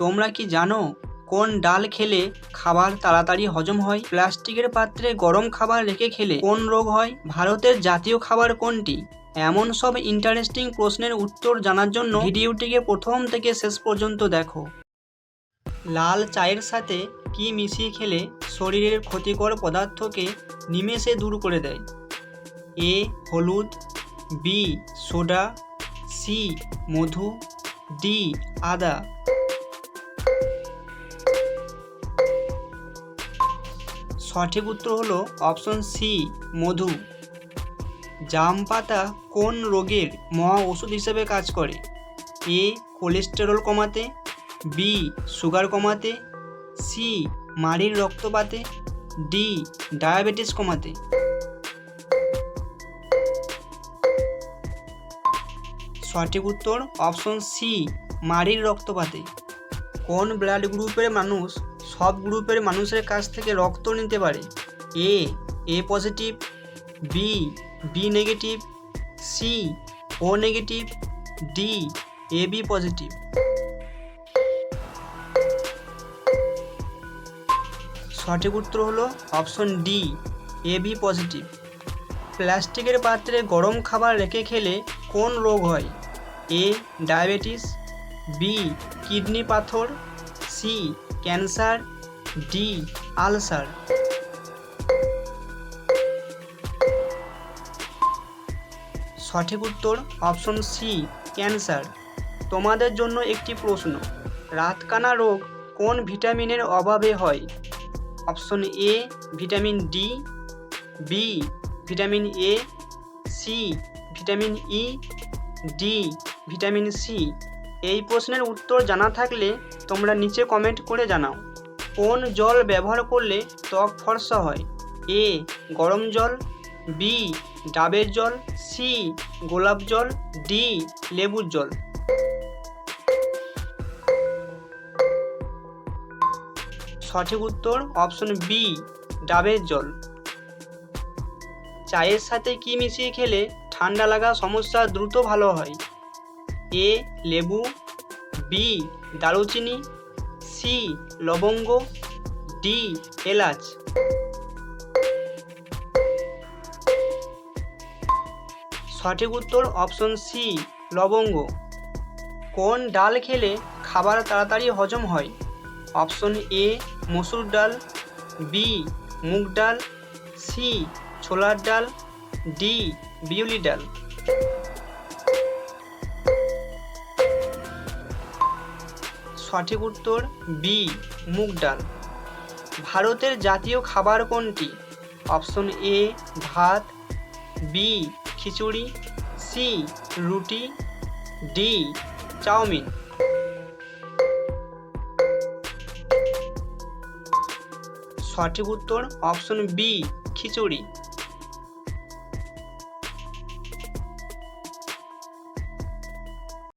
তোমরা কি জানো কোন ডাল খেলে খাবার তাড়াতাড়ি হজম হয়? প্লাস্টিকের পাত্রে গরম খাবার রেখে খেলে কোন রোগ হয়? ভারতের জাতীয় খাবার কোনটি? এমন সব ইন্টারেস্টিং প্রশ্নের উত্তর জানার জন্য ভিডিওটিকে প্রথম থেকে শেষ পর্যন্ত দেখো। লাল চায়ের সাথে কি মিশিয়ে খেলে শরীরের ক্ষতিকর পদার্থকে নিমেষে দূর করে দেয়? এ, হলুদ, বি, সোডা, সি, মধু, ডি, আদা। সঠিক উত্তর হলো অপশন সি মধু। জাম পাতা কোন রোগের মহা ওষুধ হিসেবে কাজ করে? এ কোলেস্টেরল কমাতে বি সুগার কমাতে সি মাড়ির রক্তপাতে ডি ডায়াবেটিস কমাতে। সঠিক উত্তর অপশন সি মাড়ির রক্তপাতে। কোন ব্লাড গ্রুপের মানুষ সব গ্রুপের মানুষের কাছ থেকে রক্ত নিতে পারে? A A positive B B negative C O negative D A B positive সঠিক উত্তর হলো option D A B positive প্লাস্টিকের পাত্রে গরম খাবার রেখে খেলে কোন রোগ হয়? এ ডায়াবেটিস বি, কিডনি পাথর, সি, ক্যান্সার, ডি, আলসার। সঠিক উত্তর অপশন সি, ক্যান্সার। তোমাদের জন্য একটি প্রশ্ন, রাতকানা রোগ কোন ভিটামিনের অভাবে হয়? Option A, vitamin D, B, vitamin A, C, vitamin E, D, vitamin C. এই প্রশ্নের উত্তর জানা থাকলে তোমরা নিচে কমেন্ট করে জানাও। কোন জল ব্যবহার করলে ত্বক ফর্সা হয়? এ, গরম জল, বি, ডাবের জল, সি, গোলাপ জল, ডি, লেবুর জল। সঠিক উত্তর অপশন বি ডাবের জল। চায়ের সাথে কি মিশিয়ে খেলে ঠান্ডা লাগা সমস্যা দ্রুত ভালো হয়? এ, লেবু, বি, দারুচিনি, সি, লবঙ্গ, ডি, এলাচ। সঠিক উত্তর অপশন সি, লবঙ্গ। কোন ডাল খেলে খাবার তাড়াতাড়ি হজম হয়? অপশন এ, মসুর ডাল, বি, মুগ ডাল, সি, ছোলার ডাল, ডি বিউলি ডাল। সঠিক উত্তর বি মুগ ডাল। ভারতের জাতীয় খাবার কোনটি? অপশন এ ভাত বি খিচুড়ি সি রুটি ডি চাউমিন। সঠিক উত্তর অপশন বি খিচুড়ি।